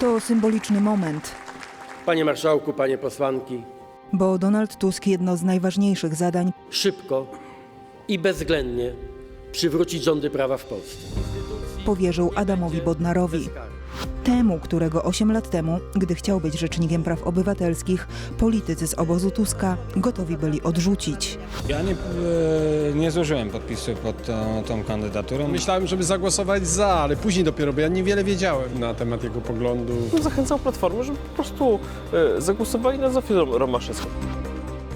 To symboliczny moment, Panie marszałku, panie posłanki, bo Donald Tusk jedno z najważniejszych zadań szybko i bezwzględnie przywrócić rządy prawa w Polsce. powierzył Adamowi Bodnarowi. Temu, którego 8 lat temu, gdy chciał być rzecznikiem praw obywatelskich, politycy z obozu Tuska gotowi byli odrzucić. Ja nie, e, nie złożyłem podpisu pod tą, tą kandydaturą. Myślałem, żeby zagłosować za, ale później dopiero, bo ja niewiele wiedziałem na temat jego poglądu. zachęcał Platformę, żeby po prostu e, zagłosowali na Zofię Romaszewską.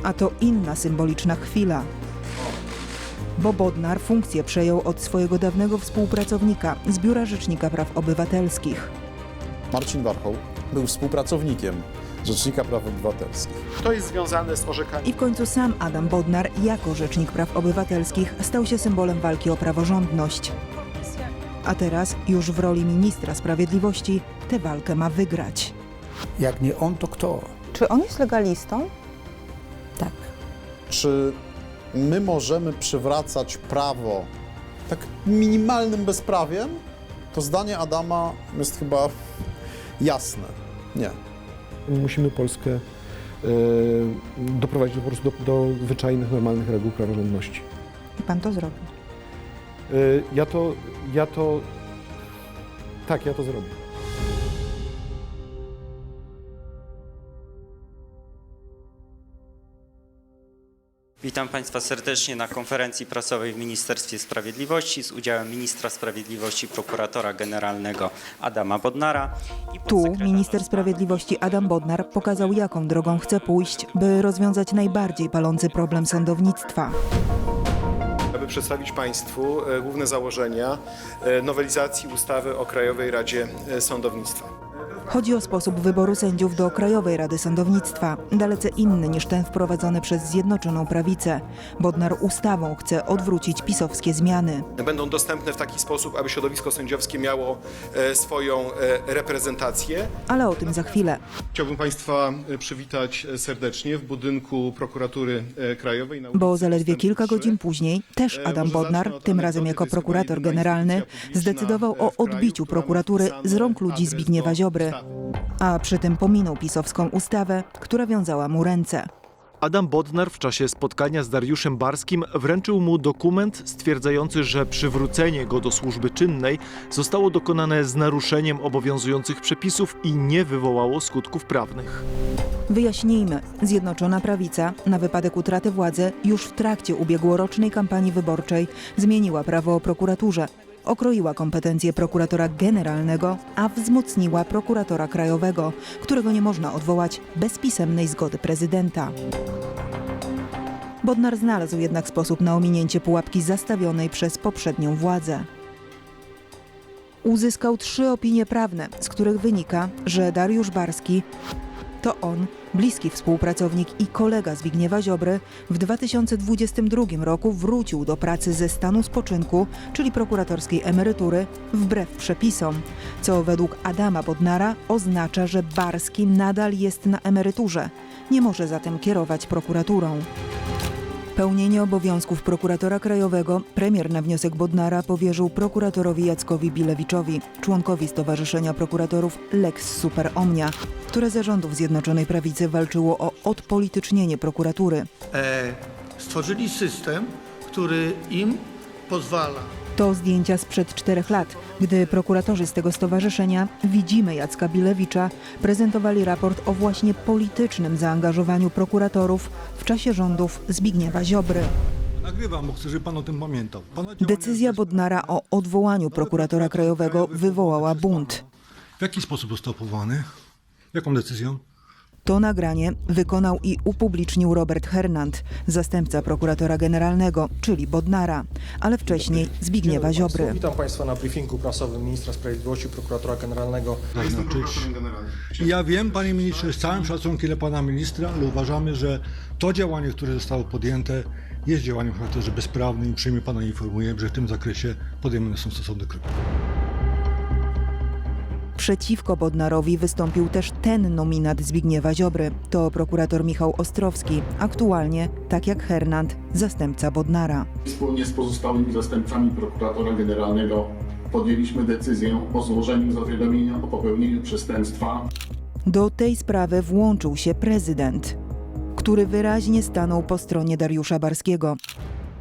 A to inna symboliczna chwila. Bo Bodnar funkcję przejął od swojego dawnego współpracownika z Biura Rzecznika Praw Obywatelskich. Marcin Warchoł był współpracownikiem Rzecznika Praw Obywatelskich. To jest związane z orzekaniem. I w końcu sam Adam Bodnar, jako Rzecznik Praw Obywatelskich, stał się symbolem walki o praworządność. A teraz, już w roli ministra sprawiedliwości, tę walkę ma wygrać. Jak nie on, to kto? Czy on jest legalistą? Tak. Czy my możemy przywracać prawo tak minimalnym bezprawiem? To zdanie Adama jest chyba jasne. Nie. Musimy Polskę e, doprowadzić po prostu do, do zwyczajnych, normalnych reguł praworządności. I pan to zrobił. E, ja to, ja to, tak, ja to zrobię. Witam Państwa serdecznie na konferencji prasowej w Ministerstwie Sprawiedliwości z udziałem ministra sprawiedliwości prokuratora generalnego Adama Bodnara. i Tu minister sprawiedliwości Adam Bodnar pokazał, jaką drogą chce pójść, by rozwiązać najbardziej palący problem sądownictwa. Aby przedstawić Państwu e, główne założenia e, nowelizacji ustawy o Krajowej Radzie e, Sądownictwa. Chodzi o sposób wyboru sędziów do Krajowej Rady Sądownictwa, dalece inny niż ten wprowadzony przez Zjednoczoną Prawicę. Bodnar ustawą chce odwrócić pisowskie zmiany. Będą dostępne w taki sposób, aby środowisko sędziowskie miało e, swoją e, reprezentację. Ale o tym za chwilę. Chciałbym Państwa e, przywitać serdecznie w budynku Prokuratury Krajowej. na Bo zaledwie kilka 3. godzin później też Adam Bodnar, tym razem jako prokurator generalny, zdecydował o odbiciu prokuratury z rąk ludzi Zbigniewa Ziobry. A przy tym pominął pisowską ustawę, która wiązała mu ręce. Adam Bodnar w czasie spotkania z Dariuszem Barskim wręczył mu dokument stwierdzający, że przywrócenie go do służby czynnej zostało dokonane z naruszeniem obowiązujących przepisów i nie wywołało skutków prawnych. Wyjaśnijmy, Zjednoczona Prawica na wypadek utraty władzy już w trakcie ubiegłorocznej kampanii wyborczej zmieniła prawo o prokuraturze. Okroiła kompetencje prokuratora generalnego, a wzmocniła prokuratora krajowego, którego nie można odwołać bez pisemnej zgody prezydenta. Bodnar znalazł jednak sposób na ominięcie pułapki zastawionej przez poprzednią władzę. Uzyskał trzy opinie prawne, z których wynika, że Dariusz Barski to on, bliski współpracownik i kolega Zbigniewa Ziobry, w 2022 roku wrócił do pracy ze stanu spoczynku, czyli prokuratorskiej emerytury, wbrew przepisom, co według Adama Bodnara oznacza, że Barski nadal jest na emeryturze. Nie może zatem kierować prokuraturą. Pełnienie obowiązków prokuratora krajowego premier na wniosek Bodnara powierzył prokuratorowi Jackowi Bilewiczowi, członkowi Stowarzyszenia Prokuratorów Lex Super Omnia, które ze rządów Zjednoczonej Prawicy walczyło o odpolitycznienie prokuratury. E, stworzyli system, który im pozwala To zdjęcia sprzed czterech lat, gdy prokuratorzy z tego stowarzyszenia, widzimy Jacka Bilewicza, prezentowali raport o właśnie politycznym zaangażowaniu prokuratorów w czasie rządów Zbigniewa Ziobry. Nagrywam, bo chcę, żeby pan o tym pamiętał. Decyzja Bodnara o odwołaniu prokuratora krajowego wywołała bunt. W jaki sposób został powołany? Jaką decyzją? To nagranie wykonał i upublicznił Robert Hernand, zastępca prokuratora generalnego, czyli Bodnara, ale wcześniej Zbigniewa Ziobry. Witam Państwa na briefingu prasowym ministra sprawiedliwości, prokuratora generalnego. Ja wiem, panie ministrze, z całym szacunkiem dla pana ministra, ale uważamy, że to działanie, które zostało podjęte, jest działaniem o charakterze bezprawnym i uprzejmie pana informuję, że w tym zakresie podejmowane są stosowne kroki. Przeciwko Bodnarowi wystąpił też ten nominat Zbigniewa Ziobry. To prokurator Michał Ostrowski, aktualnie, tak jak Hernand, zastępca Bodnara. Wspólnie z pozostałymi zastępcami prokuratora generalnego podjęliśmy decyzję o złożeniu zawiadomienia o popełnieniu przestępstwa Do tej sprawy włączył się prezydent, który wyraźnie stanął po stronie Dariusza Barskiego.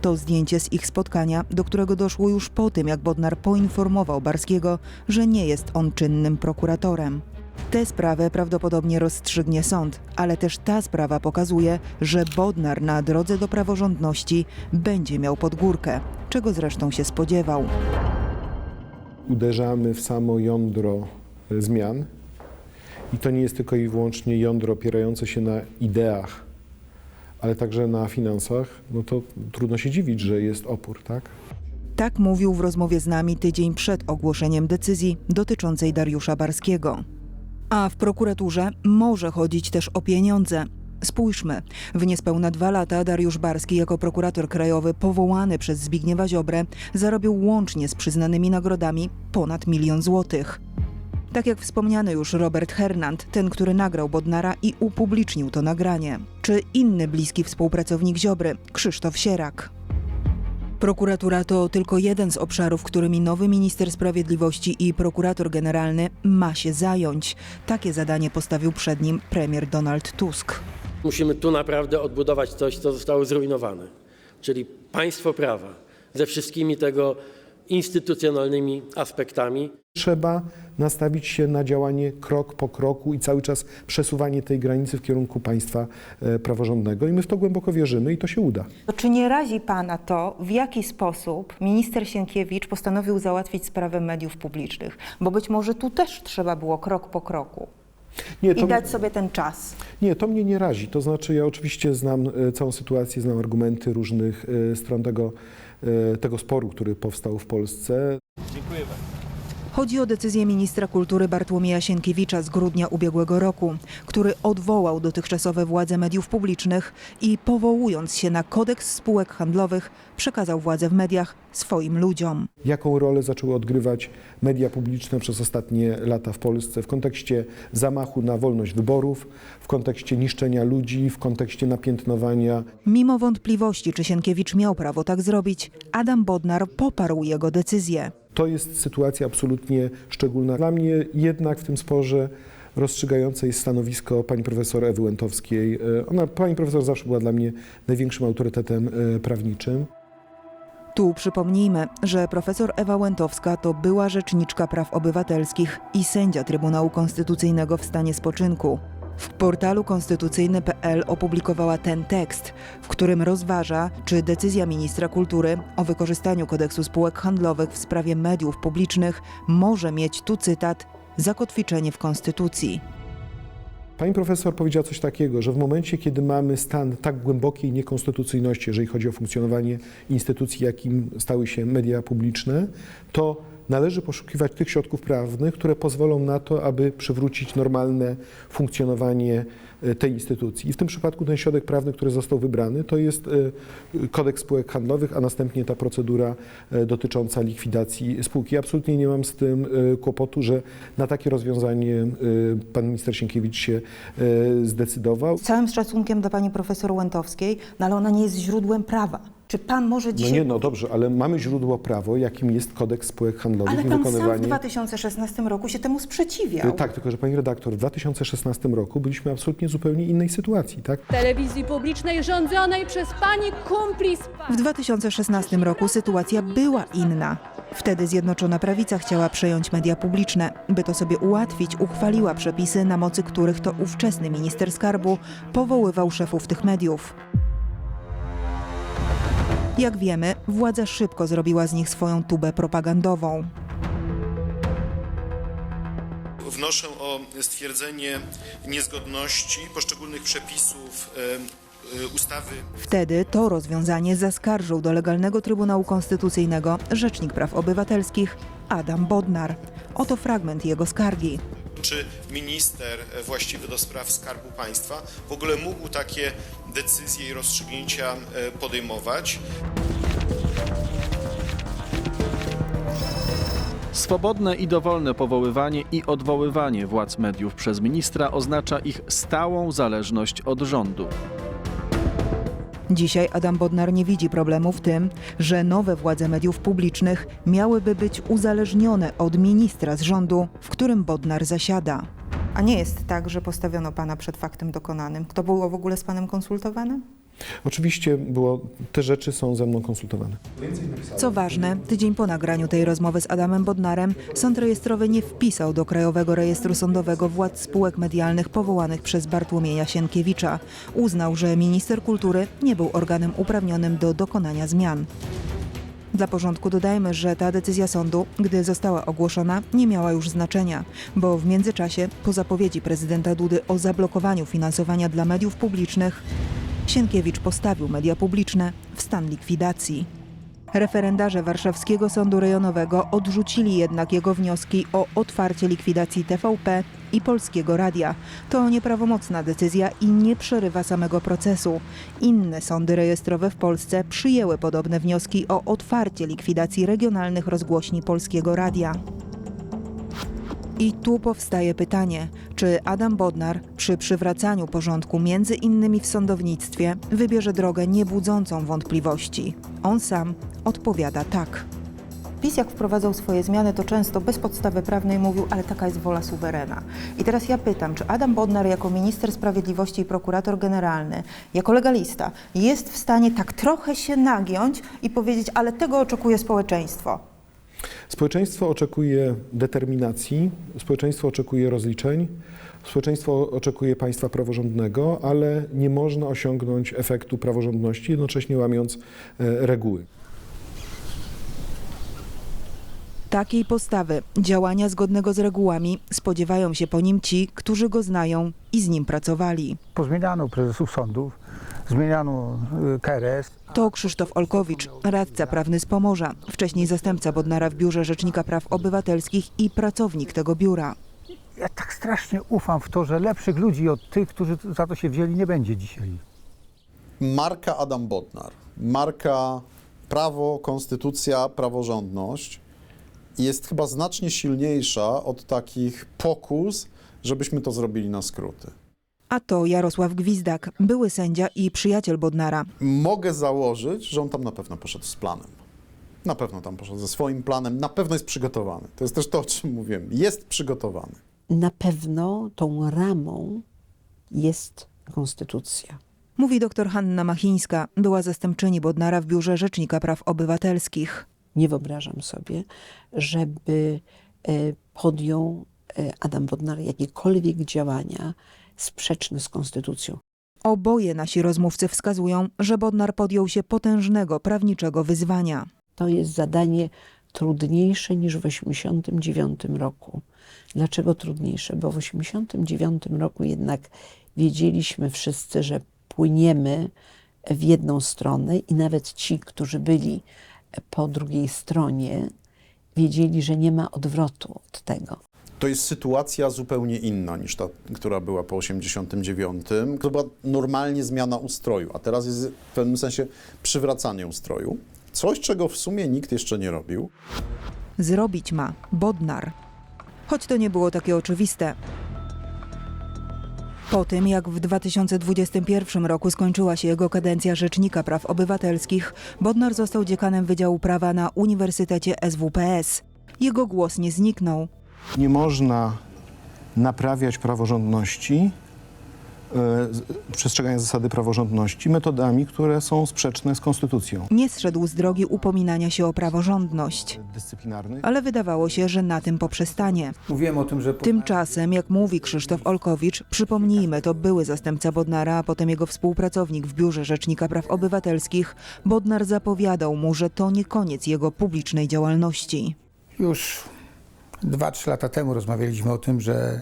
To zdjęcie z ich spotkania, do którego doszło już po tym, jak Bodnar poinformował Barskiego, że nie jest on czynnym prokuratorem. Tę sprawę prawdopodobnie rozstrzygnie sąd, ale też ta sprawa pokazuje, że Bodnar na drodze do praworządności będzie miał podgórkę, czego zresztą się spodziewał. uderzamy w samo jądro e, zmian. I to nie jest tylko i wyłącznie jądro opierające się na ideach, ale także na finansach. No to trudno się dziwić, że jest opór, tak? Tak mówił w rozmowie z nami tydzień przed ogłoszeniem decyzji dotyczącej Dariusza Barskiego. A w prokuraturze może chodzić też o pieniądze. Spójrzmy, w niespełna dwa lata Dariusz Barski jako prokurator krajowy powołany przez Zbigniewa Ziobrę zarobił łącznie z przyznanymi nagrodami ponad milion złotych. Tak jak wspomniany już Robert Hernand, ten, który nagrał Bodnara i upublicznił to nagranie. Czy inny bliski współpracownik Ziobry, Krzysztof Sierak. Prokuratura to tylko jeden z obszarów, którymi nowy minister sprawiedliwości i prokurator generalny ma się zająć. Takie zadanie postawił przed nim premier Donald Tusk. Musimy tu naprawdę odbudować coś, co zostało zrujnowane, czyli państwo prawa ze wszystkimi tego instytucjonalnymi aspektami. Trzeba nastawić się na działanie krok po kroku i cały czas przesuwanie tej granicy w kierunku państwa e, praworządnego. I my w to głęboko wierzymy i to się uda. To czy nie razi pana to, w jaki sposób minister Sienkiewicz postanowił załatwić sprawę mediów publicznych? Bo być może tu też trzeba było krok po kroku Nie, i dać sobie ten czas. Nie, to mnie nie razi. To znaczy, ja oczywiście znam e, całą sytuację, znam argumenty różnych e, stron tego, tego sporu, który powstał w Polsce. Chodzi o decyzję ministra kultury Bartłomieja Sienkiewicza z grudnia ubiegłego roku, który odwołał dotychczasowe władze mediów publicznych i powołując się na kodeks spółek handlowych przekazał władzę w mediach swoim ludziom. Jaką rolę zaczęły odgrywać media publiczne przez ostatnie lata w Polsce w kontekście zamachu na wolność wyborów, w kontekście niszczenia ludzi, w kontekście napiętnowania Mimo wątpliwości, czy Sienkiewicz miał prawo tak zrobić, Adam Bodnar poparł jego decyzję. To jest sytuacja absolutnie szczególna. Dla mnie jednak w tym sporze rozstrzygające jest stanowisko pani profesor Ewy Łętowskiej. E, Ona, pani profesor zawsze była dla mnie największym autorytetem e, prawniczym. Tu przypomnijmy, że profesor Ewa Łętowska to była rzeczniczka praw obywatelskich i sędzia Trybunału Konstytucyjnego w stanie spoczynku. W portalu konstytucyjny.pl opublikowała ten tekst, w którym rozważa, czy decyzja ministra kultury o wykorzystaniu kodeksu spółek handlowych w sprawie mediów publicznych może mieć, tu cytat, zakotwiczenie w Konstytucji. Pani profesor powiedziała coś takiego, że w momencie, kiedy mamy stan tak głębokiej niekonstytucyjności, jeżeli chodzi o funkcjonowanie instytucji, jakim stały się media publiczne, to należy poszukiwać tych środków prawnych, które pozwolą na to, aby przywrócić normalne funkcjonowanie e, tej instytucji. I w tym przypadku ten środek prawny, który został wybrany, to jest e, kodeks spółek handlowych, a następnie ta procedura e, dotycząca likwidacji spółki. Absolutnie nie mam z tym kłopotu, że na takie rozwiązanie pan minister Sienkiewicz się zdecydował. Z całym szacunkiem do pani profesor Łętowskiej, no ale ona nie jest źródłem prawa. Czy pan może No dzisiaj... nie, no dobrze, ale mamy źródło prawo, jakim jest kodeks spółek handlowych ale i pan sam w wykonywanie... 2016 roku się temu sprzeciwiał. Tak, tylko że pani redaktor, w 2016 roku byliśmy absolutnie zupełnie innej sytuacji, tak? telewizji publicznej rządzonej przez pani kumpli z W 2016 roku sytuacja była inna. Wtedy Zjednoczona Prawica chciała przejąć media publiczne. By to sobie ułatwić, uchwaliła przepisy, na mocy których to ówczesny minister skarbu powoływał szefów tych mediów. Jak wiemy, władza szybko zrobiła z nich swoją tubę propagandową. Wnoszę o stwierdzenie niezgodności poszczególnych przepisów e, e, ustawy Wtedy to rozwiązanie zaskarżył do legalnego Trybunału Konstytucyjnego Rzecznik Praw Obywatelskich Adam Bodnar. Oto fragment jego skargi. Czy minister właściwy do spraw Skarbu Państwa w ogóle mógł takie decyzje i rozstrzygnięcia e, podejmować. Swobodne i dowolne powoływanie i odwoływanie władz mediów przez ministra oznacza ich stałą zależność od rządu. Dzisiaj Adam Bodnar nie widzi problemu w tym, że nowe władze mediów publicznych miałyby być uzależnione od ministra z rządu, w którym Bodnar zasiada. A nie jest tak, że postawiono pana przed faktem dokonanym. To było w ogóle z panem konsultowane? Oczywiście było, te rzeczy są ze mną konsultowane. Co ważne, tydzień po nagraniu tej rozmowy z Adamem Bodnarem, sąd rejestrowy nie wpisał do Krajowego Rejestru Sądowego władz spółek medialnych powołanych przez Bartłomieja Sienkiewicza. Uznał, że minister kultury nie był organem uprawnionym do dokonania zmian. Dla porządku dodajmy, że ta decyzja sądu, gdy została ogłoszona, nie miała już znaczenia, bo w międzyczasie, po zapowiedzi prezydenta Dudy o zablokowaniu finansowania dla mediów publicznych, Sienkiewicz postawił media publiczne w stan likwidacji. Referendarze Warszawskiego Sądu Rejonowego odrzucili jednak jego wnioski o otwarcie likwidacji TVP i Polskiego Radia. To nieprawomocna decyzja i nie przerywa samego procesu. Inne sądy rejestrowe w Polsce przyjęły podobne wnioski o otwarcie likwidacji regionalnych rozgłośni Polskiego Radia. I tu powstaje pytanie, czy Adam Bodnar przy przywracaniu porządku między innymi w sądownictwie wybierze drogę niebudzącą wątpliwości. On sam odpowiada tak. PiS jak wprowadzał swoje zmiany, to często bez podstawy prawnej mówił, ale taka jest wola suwerena. I teraz ja pytam, czy Adam Bodnar jako minister sprawiedliwości i prokurator generalny, jako legalista, jest w stanie tak trochę się nagiąć i powiedzieć, ale tego oczekuje społeczeństwo? Społeczeństwo oczekuje determinacji, społeczeństwo oczekuje rozliczeń, społeczeństwo oczekuje państwa praworządnego, ale nie można osiągnąć efektu praworządności, jednocześnie łamiąc e, reguły. Takiej postawy, działania zgodnego z regułami spodziewają się po nim ci, którzy go znają i z nim pracowali. Pozmieniano prezesów sądów, zmieniano y, KRS. To Krzysztof Olkowicz, radca prawny z Pomorza, wcześniej zastępca Bodnara w Biurze Rzecznika Praw Obywatelskich i pracownik tego biura. Ja tak strasznie ufam w to, że lepszych ludzi od tych, którzy za to się wzięli, nie będzie dzisiaj. Marka Adam Bodnar, marka prawo, konstytucja, praworządność jest chyba znacznie silniejsza od takich pokus, żebyśmy to zrobili na skróty. A to Jarosław Gwizdak, były sędzia i przyjaciel Bodnara. Mogę założyć, że on tam na pewno poszedł z planem. Na pewno tam poszedł ze swoim planem, na pewno jest przygotowany. To jest też to, o czym mówiłem. Jest przygotowany. Na pewno tą ramą jest konstytucja. Mówi dr Hanna Machińska, była zastępczyni Bodnara w Biurze Rzecznika Praw Obywatelskich. Nie wyobrażam sobie, żeby e, podjął e, Adam Bodnar jakiekolwiek działania sprzeczne z konstytucją. Oboje nasi rozmówcy wskazują, że Bodnar podjął się potężnego prawniczego wyzwania. To jest zadanie trudniejsze niż w 1989 roku. Dlaczego trudniejsze? Bo w 1989 roku jednak wiedzieliśmy wszyscy, że płyniemy w jedną stronę i nawet ci, którzy byli po drugiej stronie, wiedzieli, że nie ma odwrotu od tego. To jest sytuacja zupełnie inna niż ta, która była po 89. To była normalnie zmiana ustroju, a teraz jest w pewnym sensie przywracanie ustroju. Coś, czego w sumie nikt jeszcze nie robił. Zrobić ma Bodnar. Choć to nie było takie oczywiste. Po tym, jak w 2021 roku skończyła się jego kadencja Rzecznika Praw Obywatelskich, Bodnar został dziekanem Wydziału Prawa na Uniwersytecie SWPS. Jego głos nie zniknął. Nie można naprawiać praworządności, e, przestrzegania zasady praworządności metodami, które są sprzeczne z konstytucją. Nie zszedł z drogi upominania się o praworządność. Dyscyplinarnych. Ale wydawało się, że na tym poprzestanie. Mówiłem o tym, że Tymczasem, jak mówi Krzysztof Olkowicz, przypomnijmy, to były zastępca Bodnara, a potem jego współpracownik w Biurze Rzecznika Praw Obywatelskich, Bodnar zapowiadał mu, że to nie koniec jego publicznej działalności. już 2-3 lata temu rozmawialiśmy o tym, że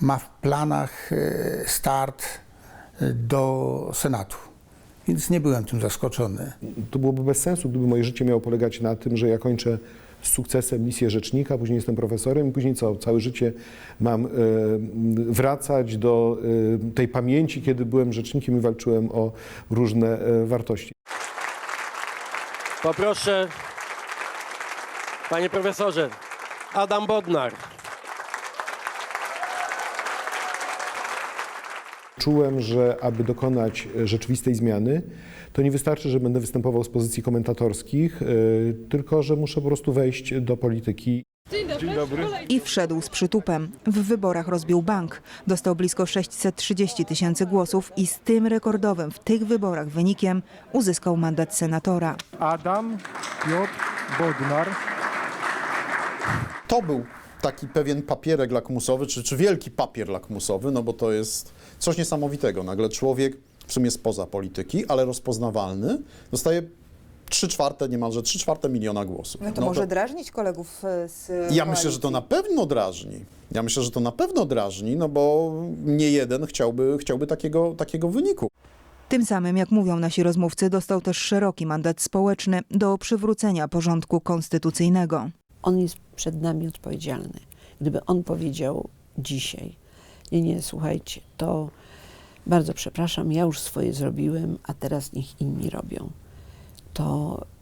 ma w planach e, start e, do Senatu. Więc nie byłem tym zaskoczony. To byłoby bez sensu, gdyby moje życie miało polegać na tym, że ja kończę z sukcesem misję rzecznika, później jestem profesorem i później co? Całe życie mam e, wracać do tej pamięci, kiedy byłem rzecznikiem i walczyłem o różne wartości. Poproszę, panie profesorze, Adam Bodnar. Czułem, że aby dokonać e, rzeczywistej zmiany, to nie wystarczy, że będę występował z pozycji komentatorskich, e, tylko że muszę po prostu wejść do polityki. Dzień dobry. I wszedł z przytupem. W wyborach rozbił bank. Dostał blisko 630 tysięcy głosów i z tym rekordowym w tych wyborach wynikiem uzyskał mandat senatora. Adam Piotr Bodnar. To był taki pewien papierek lakmusowy, czy, czy wielki papier lakmusowy, no bo to jest coś niesamowitego. Nagle człowiek, w sumie spoza polityki, ale rozpoznawalny, dostaje 3 czwarte, niemalże 3 czwarte miliona głosów. No to może drażnić kolegów e, z Ja koalicji. myślę, że to na pewno drażni. Ja myślę, że to na pewno drażni, no bo nie jeden chciałby, chciałby takiego, takiego wyniku. Tym samym, jak mówią nasi rozmówcy, dostał też szeroki mandat społeczny do przywrócenia porządku konstytucyjnego. On jest przed nami odpowiedzialny. Gdyby on powiedział dzisiaj, nie, nie, słuchajcie, to bardzo przepraszam, ja już swoje zrobiłem, a teraz niech inni robią, to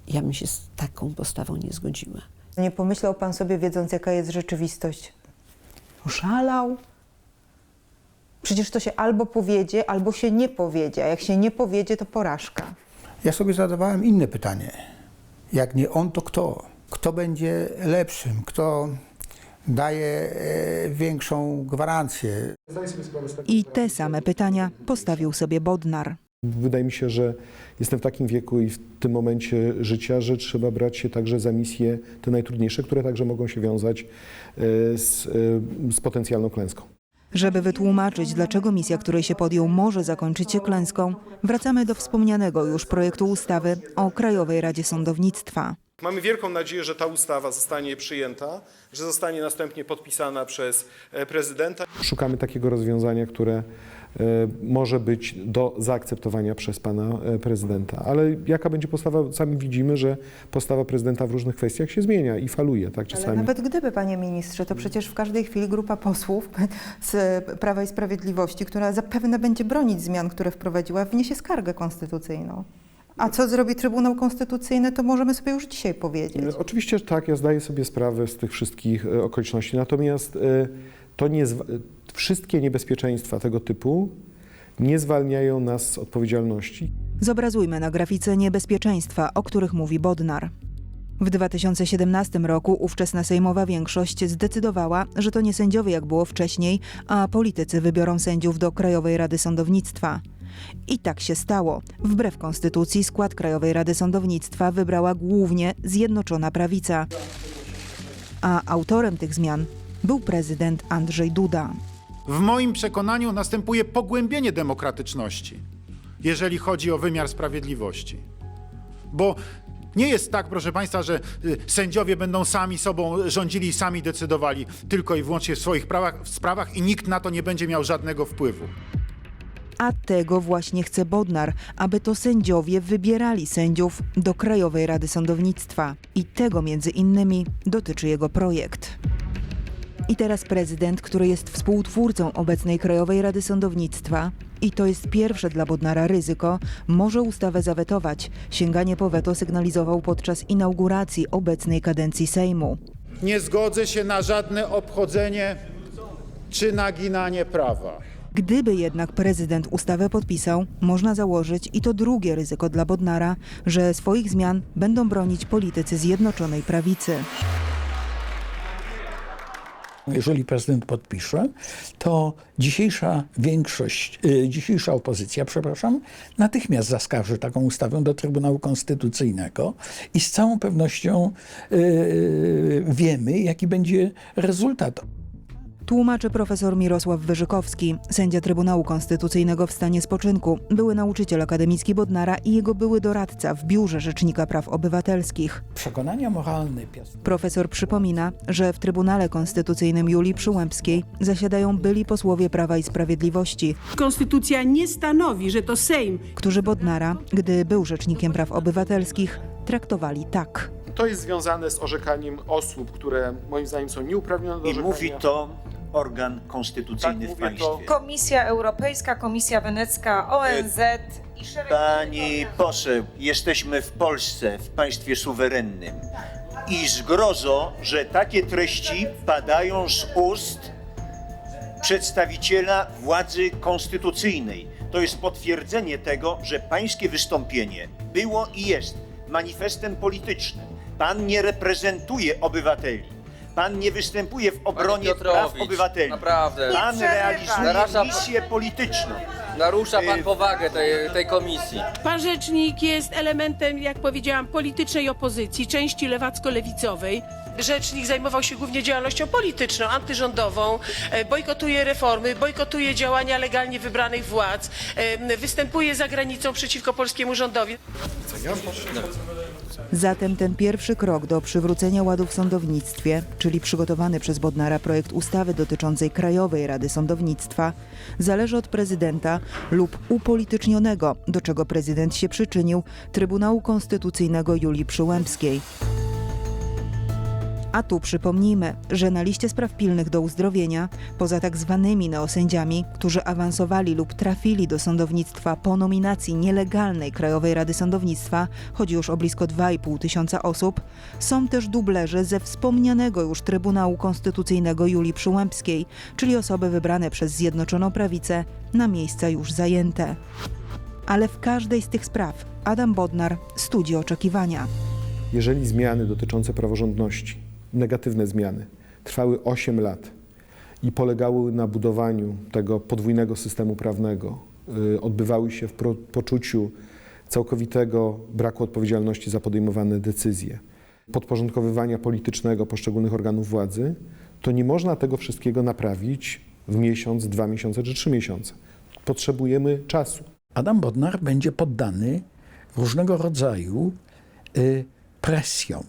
ja bym się z taką postawą nie zgodziła. Nie pomyślał pan sobie, wiedząc jaka jest rzeczywistość, szalał? Przecież to się albo powiedzie, albo się nie powiedzie, a jak się nie powiedzie, to porażka. Ja sobie zadawałem inne pytanie. Jak nie on, to kto? Kto będzie lepszym? Kto daje e, większą gwarancję? I te same pytania postawił sobie Bodnar. Wydaje mi się, że jestem w takim wieku i w tym momencie życia, że trzeba brać się także za misje te najtrudniejsze, które także mogą się wiązać e, z, e, z potencjalną klęską. Żeby wytłumaczyć, dlaczego misja, której się podjął, może zakończyć się klęską, wracamy do wspomnianego już projektu ustawy o Krajowej Radzie Sądownictwa. Mamy wielką nadzieję, że ta ustawa zostanie przyjęta, że zostanie następnie podpisana przez e, prezydenta. Szukamy takiego rozwiązania, które e, może być do zaakceptowania przez pana e, prezydenta. Ale jaka będzie postawa, sami widzimy, że postawa prezydenta w różnych kwestiach się zmienia i faluje, tak Ale czasami. nawet gdyby, panie ministrze, to przecież w każdej chwili grupa posłów z Prawa i Sprawiedliwości, która zapewne będzie bronić zmian, które wprowadziła, wniesie skargę konstytucyjną. A co zrobi Trybunał Konstytucyjny, to możemy sobie już dzisiaj powiedzieć. Oczywiście że tak, ja zdaję sobie sprawę z tych wszystkich e, okoliczności, natomiast e, to nie, e, wszystkie niebezpieczeństwa tego typu nie zwalniają nas z odpowiedzialności. Zobrazujmy na grafice niebezpieczeństwa, o których mówi Bodnar. W 2017 roku ówczesna sejmowa większość zdecydowała, że to nie sędziowie jak było wcześniej, a politycy wybiorą sędziów do Krajowej Rady Sądownictwa. I tak się stało. Wbrew konstytucji skład Krajowej Rady Sądownictwa wybrała głównie Zjednoczona Prawica. A autorem tych zmian był prezydent Andrzej Duda. W moim przekonaniu następuje pogłębienie demokratyczności, jeżeli chodzi o wymiar sprawiedliwości. Bo nie jest tak, proszę Państwa, że y, sędziowie będą sami sobą rządzili i sami decydowali tylko i wyłącznie w swoich prawach, w sprawach i nikt na to nie będzie miał żadnego wpływu. A tego właśnie chce Bodnar, aby to sędziowie wybierali sędziów do Krajowej Rady Sądownictwa. I tego między innymi dotyczy jego projekt. I teraz prezydent, który jest współtwórcą obecnej Krajowej Rady Sądownictwa, i to jest pierwsze dla Bodnara ryzyko, może ustawę zawetować. Sięganie po weto sygnalizował podczas inauguracji obecnej kadencji Sejmu. Nie zgodzę się na żadne obchodzenie czy naginanie prawa. Gdyby jednak prezydent ustawę podpisał, można założyć i to drugie ryzyko dla Bodnara, że swoich zmian będą bronić politycy Zjednoczonej Prawicy. Jeżeli prezydent podpisze, to dzisiejsza większość, y, dzisiejsza opozycja, przepraszam, natychmiast zaskarży taką ustawę do Trybunału Konstytucyjnego i z całą pewnością y, wiemy, jaki będzie rezultat. Tłumaczy profesor Mirosław Wyżykowski, sędzia Trybunału Konstytucyjnego w stanie spoczynku, były nauczyciel akademicki Bodnara i jego były doradca w Biurze Rzecznika Praw Obywatelskich. Przekonania moralne Profesor przypomina, że w Trybunale Konstytucyjnym Julii Przyłębskiej zasiadają byli posłowie Prawa i Sprawiedliwości, Konstytucja nie stanowi, że to Sejm którzy Bodnara, gdy był Rzecznikiem Praw Obywatelskich, traktowali tak. To jest związane z orzekaniem osób, które moim zdaniem są nieuprawnione do I orzekania. mówi to organ konstytucyjny Tak, w mówię to- państwie. Komisja Europejska, Komisja Wenecka, ONZ i szereg Pani poseł, jesteśmy w Polsce, w państwie suwerennym. I zgrozo, że takie treści padają z ust przedstawiciela władzy konstytucyjnej. To jest potwierdzenie tego, że pańskie wystąpienie było i jest manifestem politycznym. Pan nie reprezentuje obywateli. Pan nie występuje w obronie praw Piotrowicz, obywateli. naprawdę. Pan przerywa. realizuje Narusza- misję polityczną. Narusza pan Y, powagę tej, tej komisji. Pan rzecznik jest elementem, jak powiedziałam, politycznej opozycji, części lewacko-lewicowej. Rzecznik zajmował się głównie działalnością polityczną, antyrządową, e, bojkotuje reformy, bojkotuje działania legalnie wybranych władz, e, występuje za granicą przeciwko polskiemu rządowi. Zatem ten pierwszy krok do przywrócenia ładu w sądownictwie, czyli przygotowany przez Bodnara projekt ustawy dotyczącej Krajowej Rady Sądownictwa, zależy od prezydenta lub upolitycznionego, do czego prezydent się przyczynił, Trybunału Konstytucyjnego Julii Przyłębskiej. A tu przypomnijmy, że na liście spraw pilnych do uzdrowienia, poza tak zwanymi neosędziami, którzy awansowali lub trafili do sądownictwa po nominacji nielegalnej Krajowej Rady Sądownictwa, chodzi już o blisko 2,5 tysiąca osób, są też dublerzy ze wspomnianego już Trybunału Konstytucyjnego Julii Przyłębskiej, czyli osoby wybrane przez Zjednoczoną Prawicę na miejsca już zajęte. Ale w każdej z tych spraw Adam Bodnar studzi oczekiwania. Jeżeli zmiany dotyczące praworządności, negatywne zmiany, trwały 8 lat i polegały na budowaniu tego podwójnego systemu prawnego, y, odbywały się w poczuciu całkowitego braku odpowiedzialności za podejmowane decyzje, podporządkowywania politycznego poszczególnych organów władzy, to nie można tego wszystkiego naprawić w miesiąc, dwa miesiące czy trzy miesiące. Potrzebujemy czasu. Adam Bodnar będzie poddany różnego rodzaju y, presjom.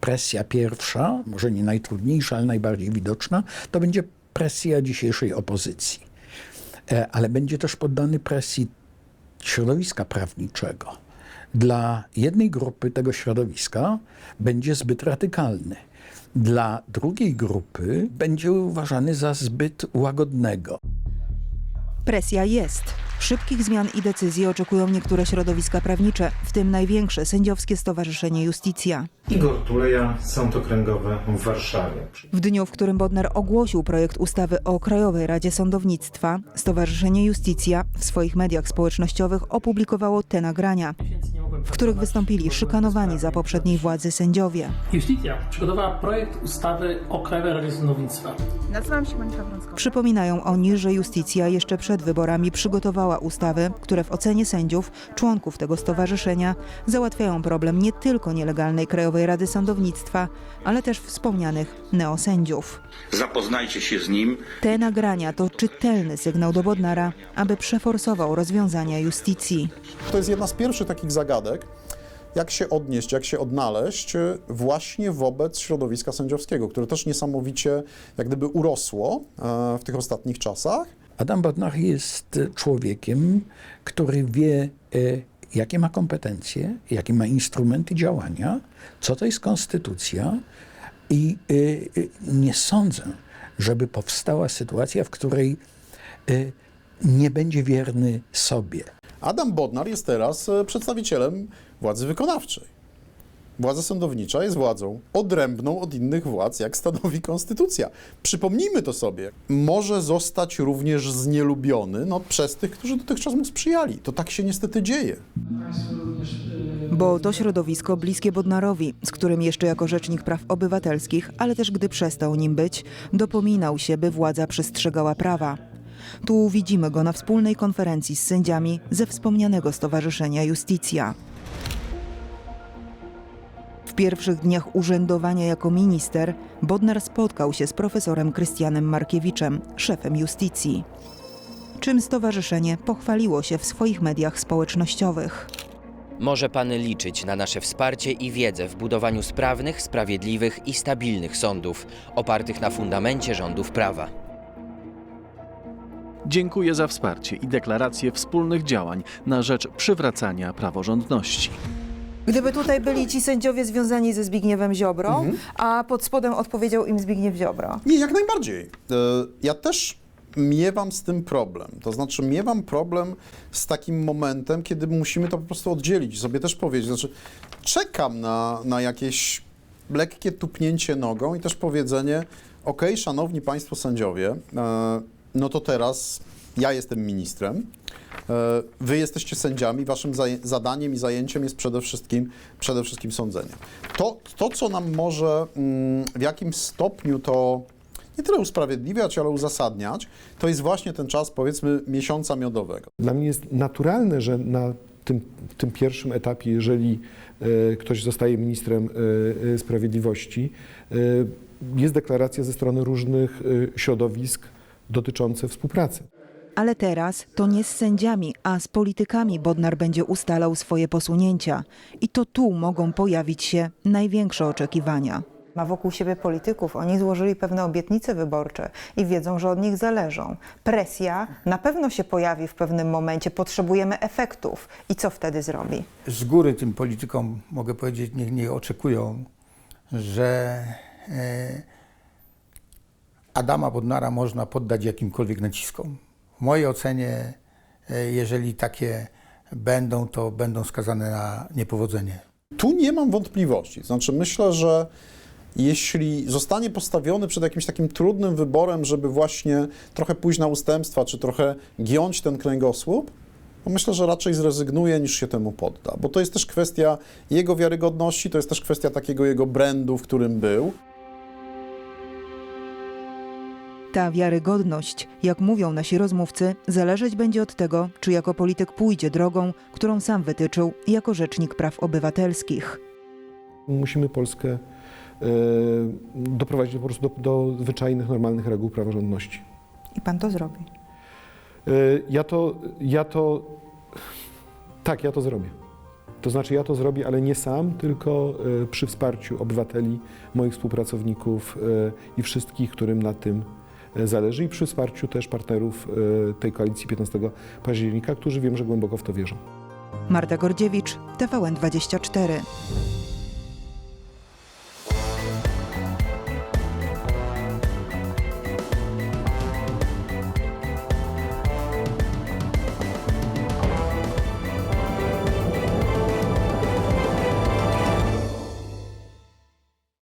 Presja pierwsza, może nie najtrudniejsza, ale najbardziej widoczna, to będzie presja dzisiejszej opozycji. E, ale będzie też poddany presji środowiska prawniczego. Dla jednej grupy tego środowiska będzie zbyt radykalny. Dla drugiej grupy będzie uważany za zbyt łagodnego. Presja jest. Szybkich zmian i decyzji oczekują niektóre środowiska prawnicze, w tym największe sędziowskie stowarzyszenie Justicja. Igor Tuleja, Sąd Okręgowy w Warszawie. W dniu, w którym Bodnar ogłosił projekt ustawy o Krajowej Radzie Sądownictwa, Stowarzyszenie Justicja w swoich mediach społecznościowych opublikowało te nagrania, w których wystąpili szykanowani za poprzedniej władzy sędziowie. Justicja przygotowała projekt ustawy o Krajowej Radzie Sądownictwa. Nazywam się Monika. Przypominają oni, że Justicja jeszcze przed wyborami przygotowała ustawy, które w ocenie sędziów, członków tego stowarzyszenia, załatwiają problem nie tylko nielegalnej Krajowej Rady Sądownictwa, ale też wspomnianych neosędziów. Zapoznajcie się z nim. Te nagrania to czytelny sygnał do Bodnara, aby przeforsował rozwiązania Justicji. To jest jedna z pierwszych takich zagadek, jak się odnieść, jak się odnaleźć e, właśnie wobec środowiska sędziowskiego, które też niesamowicie jak gdyby urosło e, w tych ostatnich czasach. Adam Bodnar jest człowiekiem, który wie, e, jakie ma kompetencje, jakie ma instrumenty działania, co to jest konstytucja i e, e, nie sądzę, żeby powstała sytuacja, w której nie będzie wierny sobie. Adam Bodnar jest teraz przedstawicielem władzy wykonawczej. Władza sądownicza jest władzą odrębną od innych władz, jak stanowi konstytucja. Przypomnijmy to sobie. Może zostać również znielubiony no, przez tych, którzy dotychczas mu sprzyjali. To tak się niestety dzieje. Bo to środowisko bliskie Bodnarowi, z którym jeszcze jako rzecznik praw obywatelskich, ale też gdy przestał nim być, dopominał się, by władza przestrzegała prawa. Tu widzimy go na wspólnej konferencji z sędziami ze wspomnianego stowarzyszenia Justicja. W pierwszych dniach urzędowania jako minister Bodnar spotkał się z profesorem Krystianem Markiewiczem, szefem Justicji. Czym stowarzyszenie pochwaliło się w swoich mediach społecznościowych. Może pan liczyć na nasze wsparcie i wiedzę w budowaniu sprawnych, sprawiedliwych i stabilnych sądów, opartych na fundamencie rządów prawa. Dziękuję za wsparcie i deklarację wspólnych działań na rzecz przywracania praworządności. Gdyby tutaj byli ci sędziowie związani ze Zbigniewem Ziobrą, a pod spodem odpowiedział im Zbigniew Ziobro. Nie, jak najbardziej. E, Ja też miewam z tym problem. To znaczy, miewam problem z takim momentem, kiedy musimy to po prostu oddzielić i sobie też powiedzieć. Znaczy, czekam na, na jakieś lekkie tupnięcie nogą i też powiedzenie, okej, szanowni państwo sędziowie, e, no to teraz ja jestem ministrem, e, wy jesteście sędziami, waszym zadaniem i zajęciem jest przede wszystkim, przede wszystkim sądzenie. To, to, co nam może mm, w jakimś stopniu to nie tyle usprawiedliwiać, ale uzasadniać, to jest właśnie ten czas, powiedzmy, miesiąca miodowego. Dla mnie jest naturalne, że na tym, tym pierwszym etapie, jeżeli e, ktoś zostaje ministrem e, sprawiedliwości, jest deklaracja ze strony różnych środowisk dotyczące współpracy. Ale teraz to nie z sędziami, a z politykami Bodnar będzie ustalał swoje posunięcia. I to tu mogą pojawić się największe oczekiwania. Ma wokół siebie polityków, oni złożyli pewne obietnice wyborcze i wiedzą, że od nich zależą. Presja na pewno się pojawi w pewnym momencie, potrzebujemy efektów. I co wtedy zrobi? Z góry tym politykom mogę powiedzieć, niech nie oczekują, że e, Adama Bodnara można poddać jakimkolwiek naciskom. W mojej ocenie, e, jeżeli takie będą, to będą skazane na niepowodzenie. Tu nie mam wątpliwości. Znaczy, myślę, że jeśli zostanie postawiony przed jakimś takim trudnym wyborem, żeby właśnie trochę pójść na ustępstwa, czy trochę giąć ten kręgosłup, to myślę, że raczej zrezygnuje niż się temu podda. Bo to jest też kwestia jego wiarygodności, to jest też kwestia takiego jego brandu, w którym był. Ta wiarygodność, jak mówią nasi rozmówcy, zależeć będzie od tego, czy jako polityk pójdzie drogą, którą sam wytyczył jako rzecznik praw obywatelskich. Musimy Polskę e, doprowadzić po prostu do, do zwyczajnych, normalnych reguł praworządności. I pan to zrobi. E, Ja to, ja to, tak, ja to zrobię. To znaczy, ja to zrobię, ale nie sam, tylko e, przy wsparciu obywateli, moich współpracowników e, i wszystkich, którym na tym zależy, i przy wsparciu też partnerów e, tej koalicji 15 października, którzy wiem, że głęboko w to wierzą. Marta Gordziewicz, TVN24.